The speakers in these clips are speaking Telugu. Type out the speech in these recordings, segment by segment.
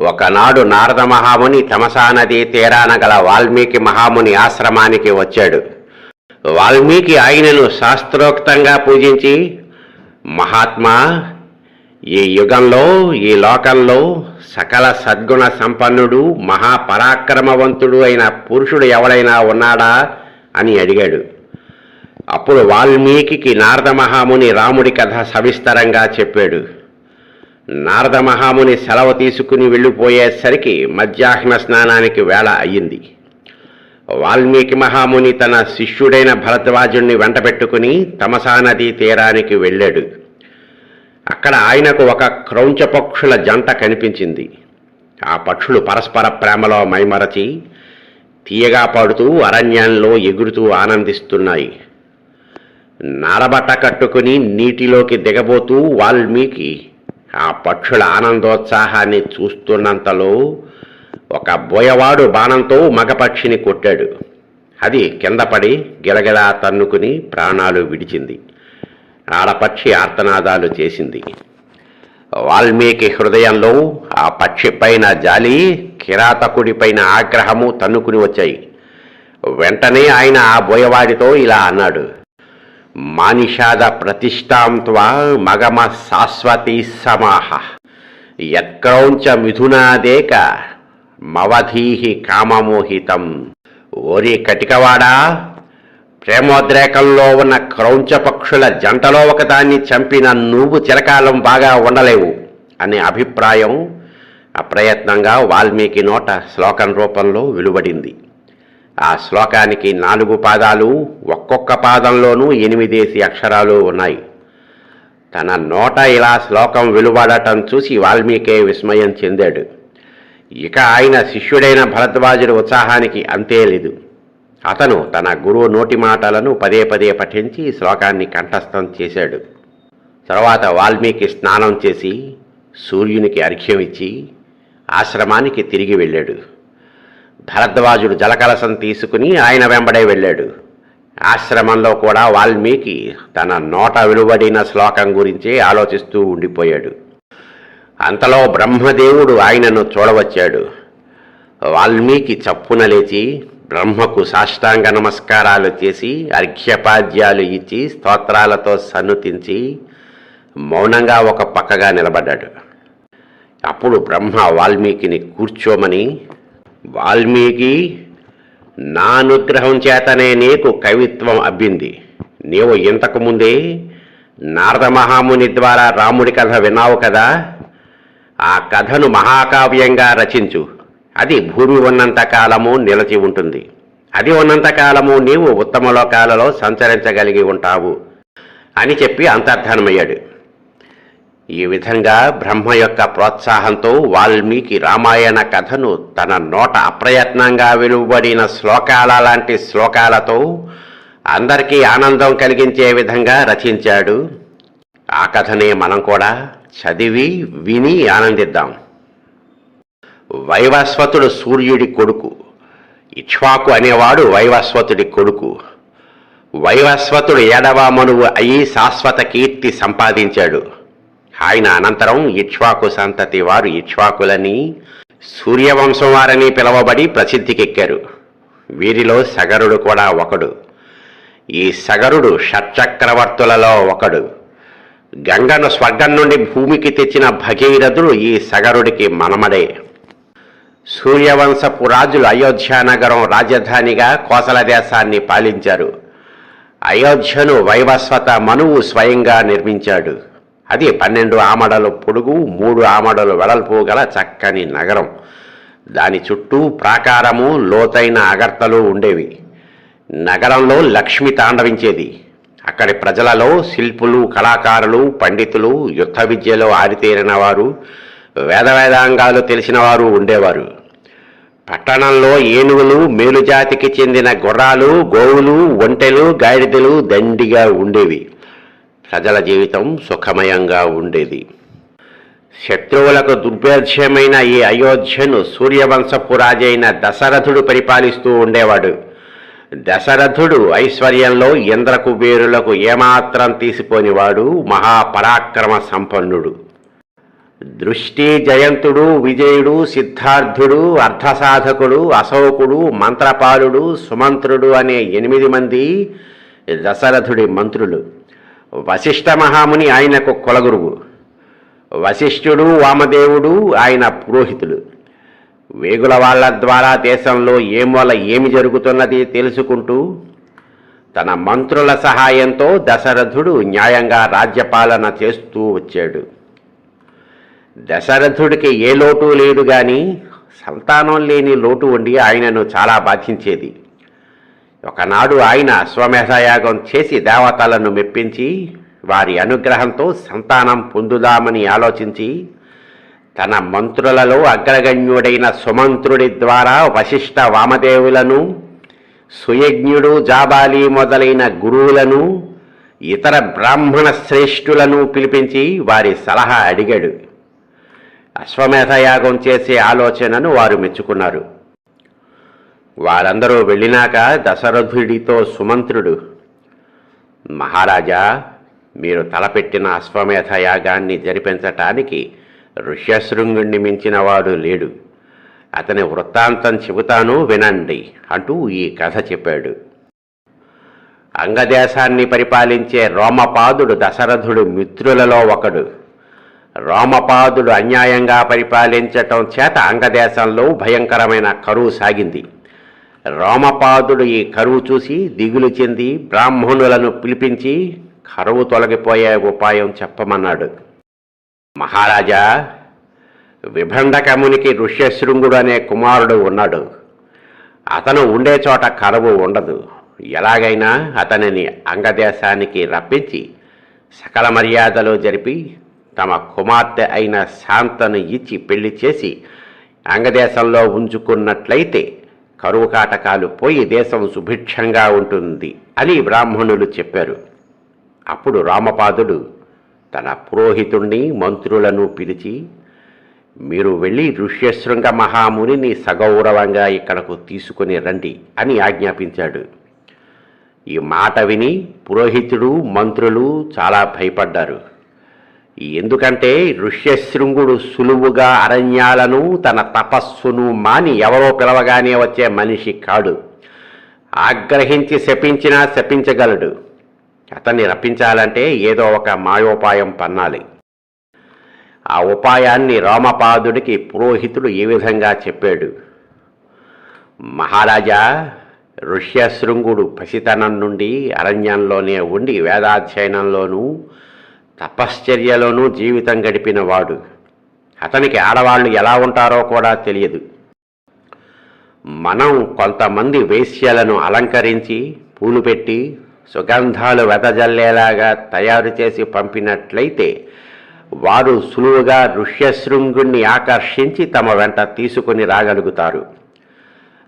ఒకనాడు నారద మహాముని తమసా నదీ తీరాన గల వాల్మీకి మహాముని ఆశ్రమానికి వచ్చాడు. వాల్మీకి ఆయనను శాస్త్రోక్తంగా పూజించి మహాత్మా ఈ యుగంలో ఈ లోకంలో సకల సద్గుణ సంపన్నుడు మహాపరాక్రమవంతుడు అయిన పురుషుడు ఎవడైనా ఉన్నాడా? అని అడిగాడు. అప్పుడు వాల్మీకి నారద మహాముని రాముడి కథ సవిస్తరంగా చెప్పాడు. నారద మహాముని సెలవు తీసుకుని వెళ్ళిపోయేసరికి మధ్యాహ్న స్నానానికి వేళ అయ్యింది. వాల్మీకి మహాముని తన శిష్యుడైన భరద్వాజుణ్ణి వెంటబెట్టుకుని తమసా నదీ తీరానికి వెళ్ళాడు. అక్కడ ఆయనకు ఒక క్రౌంచ పక్షుల జంట కనిపించింది. ఆ పక్షులు పరస్పర ప్రేమలో మైమరచి తీయగా పాడుతూ అరణ్యంలో ఎగురుతూ ఆనందిస్తున్నాయి. నారబట్ట కట్టుకుని నీటిలోకి దిగబోతూ వాల్మీకి ఆ పక్షుల ఆనందోత్సాహాన్ని చూస్తున్నంతలో ఒక బోయవాడు బాణంతో మగపక్షిని కొట్టాడు. అది కింద పడి గిలగిలా తన్నుకుని ప్రాణాలు విడిచింది. ఆడపక్షి ఆర్తనాదాలు చేసింది. వాల్మీకి హృదయంలో ఆ పక్షి పైన జాలి కిరాతకుడి పైన ఆగ్రహము తన్నుకుని వచ్చాయి. వెంటనే ఆయన ఆ బోయవాడితో ఇలా అన్నాడు మానిషాద ప్రతిష్టాం త్వా మగమ శాశ్వతి సమాహ. యత్క్రౌంచ మిథునాదేక మవధీహి కామమోహితం. ఓరి కటికవాడా ప్రేమోద్రేకంలో ఉన్న క్రౌంచ పక్షుల జంటలో ఒకదాన్ని చంపిన నువ్వు చిరకాలం బాగా ఉండలేవు అనే అభిప్రాయం అప్రయత్నంగా వాల్మీకి నోట శ్లోకం రూపంలో వెలువడింది. ఆ శ్లోకానికి నాలుగు పాదాలు ఒక్కొక్క పాదంలోనూ ఎనిమిదేసి అక్షరాలు ఉన్నాయి. తన నోట ఇలా శ్లోకం వెలువడటం చూసి వాల్మీకే విస్మయం చెందాడు. ఇక ఆయన శిష్యుడైన భరద్వాజుడి ఉత్సాహానికి అంతే లేదు. అతను తన గురువు నోటి మాటలను పదే పదే పఠించి శ్లోకాన్ని కంఠస్థం చేశాడు. తర్వాత వాల్మీకి స్నానం చేసి సూర్యునికి అర్ఘ్యం ఇచ్చి ఆశ్రమానికి తిరిగి వెళ్ళాడు. భరద్వాజుడు జలకలసం తీసుకుని ఆయన వెంబడే వెళ్ళాడు. ఆశ్రమంలో కూడా వాల్మీకి తన నోట వెలువడిన శ్లోకం గురించే ఆలోచిస్తూ ఉండిపోయాడు. అంతలో బ్రహ్మదేవుడు ఆయనను చూడవచ్చాడు. వాల్మీకి చప్పున లేచి బ్రహ్మకు సాష్టాంగ నమస్కారాలు చేసి అర్ఘ్యపాద్యాలు ఇచ్చి స్తోత్రాలతో సన్నుతించి మౌనంగా ఒక పక్కగా నిలబడ్డాడు. అప్పుడు బ్రహ్మ వాల్మీకిని కూర్చోమని వాల్మీకి నానుగ్రహం చేతనే నీకు కవిత్వం అబ్బింది. నీవు ఇంతకు ముందే నారద మహాముని ద్వారా రాముడి కథ విన్నావు కదా? ఆ కథను మహాకావ్యంగా రచించు. అది భూమి ఉన్నంత కాలము నిలచి ఉంటుంది. అది ఉన్నంత కాలము నీవు ఉత్తమ లోకాలలో సంచరించగలిగి ఉంటావు అని చెప్పి అంతర్ధానమయ్యాడు. ఈ విధంగా బ్రహ్మ యొక్క ప్రోత్సాహంతో వాల్మీకి రామాయణ కథను తన నోట అప్రయత్నంగా వెలువడిన శ్లోకాల లాంటి శ్లోకాలతో అందరికీ ఆనందం కలిగించే విధంగా రచించాడు. ఆ కథనే మనం కూడా చదివి విని ఆనందిద్దాం. వైవస్వతుడు సూర్యుడి కొడుకు. ఇక్ష్వాకు అనేవాడు వైవస్వతుడి కొడుకు. వైవస్వతుడు ఏడవ మనువు అయి శాశ్వత కీర్తి సంపాదించాడు. ఆయన అనంతరం ఇక్ష్వాకు సంతతి వారు ఇక్ష్వాకులని సూర్యవంశం వారని పిలువబడి ప్రసిద్ధికెక్కారు. వీరిలో సగరుడు కూడా ఒకడు. ఈ సగరుడు షట్చక్రవర్తులలో ఒకడు. గంగను స్వర్గం నుండి భూమికి తెచ్చిన భగీరథుడు ఈ సగరుడికి మనమడే. సూర్యవంశపు రాజులు అయోధ్యానగరం రాజధానిగా కోసల దేశాన్ని పాలించారు. అయోధ్యను వైవస్వత మనువు స్వయంగా నిర్మించాడు. అది పన్నెండు ఆమడల పొడుగు మూడు ఆమడలు వెడల్పు గల చక్కని నగరం. దాని చుట్టూ ప్రాకారము లోతైన అగర్తలు ఉండేవి. నగరంలో లక్ష్మి తాండవించేది. అక్కడి ప్రజలలో శిల్పులు కళాకారులు పండితులు యుద్ధ విద్యలో ఆరితేరిన వారు వేద వేదాంగాలు తెలిసిన వారు ఉండేవారు. పట్టణంలో ఏనుగులు మేలుజాతికి చెందిన గుర్రాలు గోవులు ఒంటెలు గాడిదలు దండిగా ఉండేవి. ప్రజల జీవితం సుఖమయంగా ఉండేది. శత్రువులకు దుర్భేద్యమైన ఈ అయోధ్యను సూర్యవంశపు రాజైన దశరథుడు పరిపాలిస్తూ ఉండేవాడు. దశరథుడు ఐశ్వర్యంలో ఇంద్రకుబేరులకు ఏమాత్రం తీసిపోనివాడు మహాపరాక్రమ సంపన్నుడు. దృష్టి జయంతుడు విజయుడు సిద్ధార్థుడు అర్ధసాధకుడు అశోకుడు మంత్రపాలుడు సుమంత్రుడు అనే ఎనిమిది మంది దశరథుడి మంత్రులు. వశిష్ఠ మహాముని ఆయనకు కులగురువు. వశిష్ఠుడు వామదేవుడు ఆయన పురోహితుడు వేగుల వాళ్ళ ద్వారా దేశంలో ఏ ఏమి జరుగుతున్నది తెలుసుకుంటూ తన మంత్రుల సహాయంతో దశరథుడు న్యాయంగా రాజ్యపాలన చేస్తూ వచ్చాడు. దశరథుడికి ఏ లోటు లేదు గాని సంతానం లేని లోటు ఉండి ఆయనను చాలా బాధించేది. ఒకనాడు ఆయన అశ్వమేధయాగం చేసి దేవతలను మెప్పించి వారి అనుగ్రహంతో సంతానం పొందుదామని ఆలోచించి తన మంత్రులలో అగ్రగణ్యుడైన సుమంత్రుడి ద్వారా వశిష్ఠ వామదేవులను సుయజ్ఞుడు జాబాలి మొదలైన గురువులను ఇతర బ్రాహ్మణ శ్రేష్ఠులను పిలిపించి వారి సలహా అడిగాడు. అశ్వమేధయాగం చేసే ఆలోచనను వారు మెచ్చుకున్నారు. వారందరూ వెళ్ళినాక దశరథుడితో సుమంత్రుడు మహారాజా మీరు తలపెట్టిన అశ్వమేధ యాగాన్ని జరిపించటానికి ఋష్యశృంగుణ్ణి మించిన వాడు లేడు. అతని వృత్తాంతం చెబుతాను వినండి అంటూ ఈ కథ చెప్పాడు. అంగదేశాన్ని పరిపాలించే రోమపాదుడు దశరథుడు మిత్రులలో ఒకడు. రోమపాదుడు అన్యాయంగా పరిపాలించటం చేత అంగదేశంలో భయంకరమైన కరువు సాగింది. రోమపాదుడు ఈ కరువు చూసి దిగులు చెంది బ్రాహ్మణులను పిలిపించి కరువు తొలగిపోయే ఉపాయం చెప్పమన్నాడు. మహారాజా విభండకమునికి ఋష్యశృంగుడు అనే కుమారుడు ఉన్నాడు. అతను ఉండే చోట కరువు ఉండదు. ఎలాగైనా అతనిని అంగదేశానికి రప్పించి సకల మర్యాదలు జరిపి తమ కుమార్తె అయిన శాంతను ఇచ్చి పెళ్ళి చేసి అంగదేశంలో ఉంచుకున్నట్లయితే కరువు కాటకాలు పోయి దేశం సుభిక్షంగా ఉంటుంది అని బ్రాహ్మణులు చెప్పారు. అప్పుడు రామపాదుడు తన పురోహితుణ్ణి మంత్రులను పిలిచి మీరు వెళ్ళి ఋష్యశృంగ మహామునిని సగౌరవంగా ఇక్కడకు తీసుకుని రండి అని ఆజ్ఞాపించాడు. ఈ మాట విని పురోహితుడు మంత్రులు చాలా భయపడ్డారు. ఎందుకంటే ఋష్యశృంగుడు సులువుగా అరణ్యాలను తన తపస్సును మాని ఎవరో పిలవగానే వచ్చే మనిషి కాడు. ఆగ్రహించి శపించినా శపించగలడు. అతన్ని రప్పించాలంటే ఏదో ఒక మాయోపాయం పన్నాలి. ఆ ఉపాయాన్ని రామపాదుడికి పురోహితుడు ఈ విధంగా చెప్పాడు. మహారాజా ఋష్యశృంగుడు పసితనం నుండి అరణ్యంలోనే ఉండి వేదాధ్యయనంలోనూ తపశ్చర్యలోనూ జీవితం గడిపిన వాడు అతనికి ఆడవాళ్ళు ఎలా ఉంటారో కూడా తెలియదు. మనం కొంతమంది వేశ్యలను అలంకరించి పూలు పెట్టి సుగంధాలు వెదజల్లేలాగా తయారు చేసి పంపినట్లయితే వారు సులువుగా ఋష్యశృంగుణ్ణి ఆకర్షించి తమ వెంట తీసుకుని రాగలుగుతారు.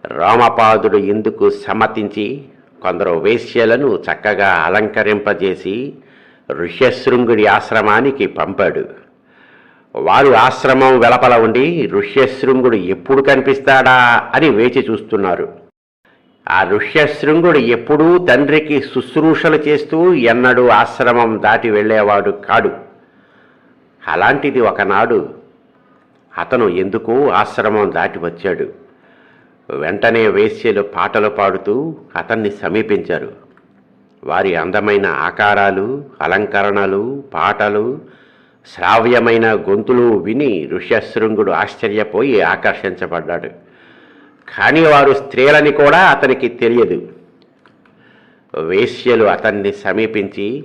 రామపాదుడు ఇందుకు సమ్మతించి కొందరు వేశ్యలను చక్కగా అలంకరింపజేసి ఋష్యశృంగుడి ఆశ్రమానికి పంపాడు. వారు ఆశ్రమం వెలపల ఉండి ఋష్యశృంగుడు ఎప్పుడు కనిపిస్తాడా అని వేచి చూస్తున్నారు. ఆ ఋష్యశృంగుడు ఎప్పుడూ తండ్రికి శుశ్రూషలు చేస్తూ ఎన్నడూ ఆశ్రమం దాటి వెళ్ళేవాడు కాడు. అలాంటిది ఒకనాడు అతను ఎందుకు ఆశ్రమం దాటి వచ్చాడు. వెంటనే వేశ్యలు పాటలు పాడుతూ అతన్ని సమీపించారు. వారి అందమైన ఆకారాలు అలంకరణలు పాటలు శ్రావ్యమైన గొంతులు విని ఋష్యశృంగుడు ఆశ్చర్యపోయి ఆకర్షించబడ్డాడు. కానీ వారు స్త్రీలని కూడా అతనికి తెలియదు. వేశ్యలు అతన్ని సమీపించి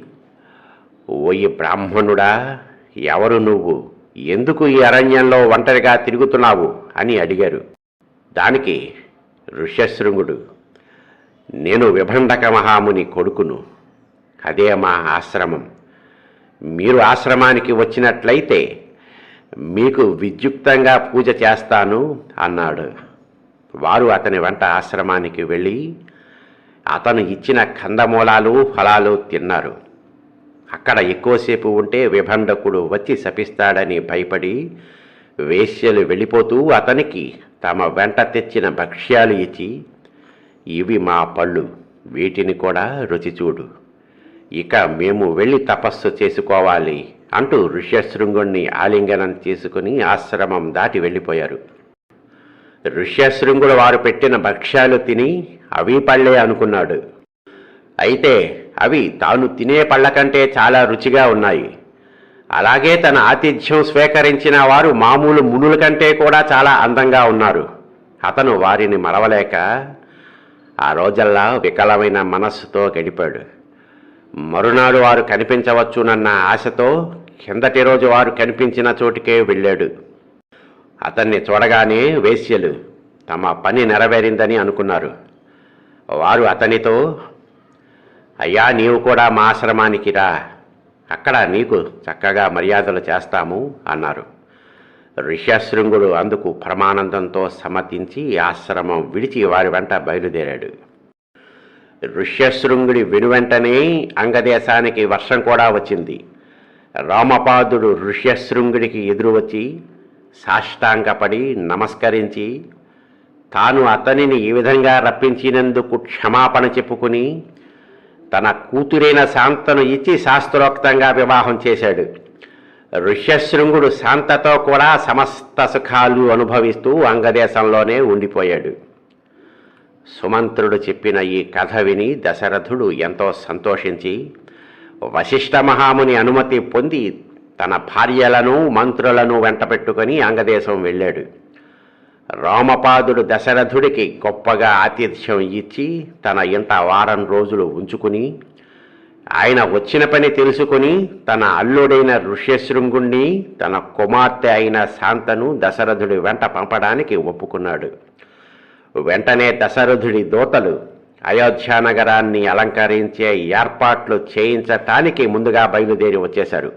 ఓయి బ్రాహ్మణుడా ఎవరు నువ్వు? ఎందుకు ఈ అరణ్యంలో ఒంటరిగా తిరుగుతున్నావు? అని అడిగారు. దానికి ఋష్యశృంగుడు నేను విభండక మహాముని కొడుకును. అదే మా ఆశ్రమం. మీరు ఆశ్రమానికి వచ్చినట్లయితే మీకు విద్యుక్తంగా పూజ చేస్తాను అన్నాడు. వారు అతని వెంట ఆశ్రమానికి వెళ్ళి అతను ఇచ్చిన కందమూలాలు ఫలాలు తిన్నారు. అక్కడ ఎక్కువసేపు ఉంటే విభండకుడు వచ్చి శపిస్తాడని భయపడి వేశ్యలు వెళ్ళిపోతూ అతనికి తమ వెంట తెచ్చిన భక్ష్యాలు ఇచ్చి ఇవి మా పళ్ళు. వీటిని కూడా రుచి చూడు. ఇక మేము వెళ్ళి తపస్సు చేసుకోవాలి అంటూ ఋష్యశృంగుణ్ణి ఆలింగనం చేసుకుని ఆశ్రమం దాటి వెళ్ళిపోయారు. ఋష్యశృంగుడు వారు పెట్టిన భక్ష్యాలు తిని అవి పళ్ళే అనుకున్నాడు. అయితే అవి తాను తినే పళ్ళ కంటే చాలా రుచిగా ఉన్నాయి. అలాగే తన ఆతిథ్యం స్వీకరించిన వారు మామూలు మునుల కంటే కూడా చాలా అందంగా ఉన్నారు. అతను వారిని మరవలేక ఆ రోజల్లా వికలమైన మనస్సుతో గడిపాడు. మరునాడు వారు కనిపించవచ్చునన్న ఆశతో కిందటి రోజు వారు కనిపించిన చోటికే వెళ్ళాడు. అతన్ని చూడగానే వేశ్యలు తమ పని నెరవేరిందని అనుకున్నారు. వారు అతనితో అయ్యా నీవు కూడా మా ఆశ్రమానికి రా. అక్కడ నీకు చక్కగా మర్యాదలు చేస్తాము అన్నారు. ఋష్యశృంగుడు అందుకు పరమానందంతో సమ్మతించి ఆశ్రమం విడిచి వారి వెంట బయలుదేరాడు. ఋష్యశృంగుడి వెనువెంటనే అంగదేశానికి వర్షం కూడా వచ్చింది. రామపాదుడు ఋష్యశృంగుడికి ఎదురు వచ్చి సాష్టాంగపడి నమస్కరించి తాను అతనిని ఈ విధంగా రప్పించినందుకు క్షమాపణ చెప్పుకుని తన కూతురైన శాంతను ఇచ్చి శాస్త్రోక్తంగా వివాహం చేశాడు. ఋష్యశృంగుడు శాంతతో కూడా సమస్త సుఖాలు అనుభవిస్తూ అంగదేశంలోనే ఉండిపోయాడు. సుమంత్రుడు చెప్పిన ఈ కథ విని దశరథుడు ఎంతో సంతోషించి వశిష్ఠ మహాముని అనుమతి పొంది తన భార్యలను మంత్రులను వెంటపెట్టుకొని అంగదేశం వెళ్ళాడు. రామపాదుడు దశరథుడికి గొప్పగా ఆతిథ్యం ఇచ్చి తన ఇంట వారం రోజులు ఉంచుకుని ఆయన వచ్చిన పని తెలుసుకుని తన అల్లుడైన ఋష్యశృంగుణ్ణి తన కుమార్తె అయిన శాంతను దశరథుడి వెంట పంపడానికి ఒప్పుకున్నాడు. వెంటనే దశరథుడి దూతలు అయోధ్యానగరాన్ని అలంకరించే ఏర్పాట్లు చేయించటానికి ముందుగా బయలుదేరి వచ్చేశారు.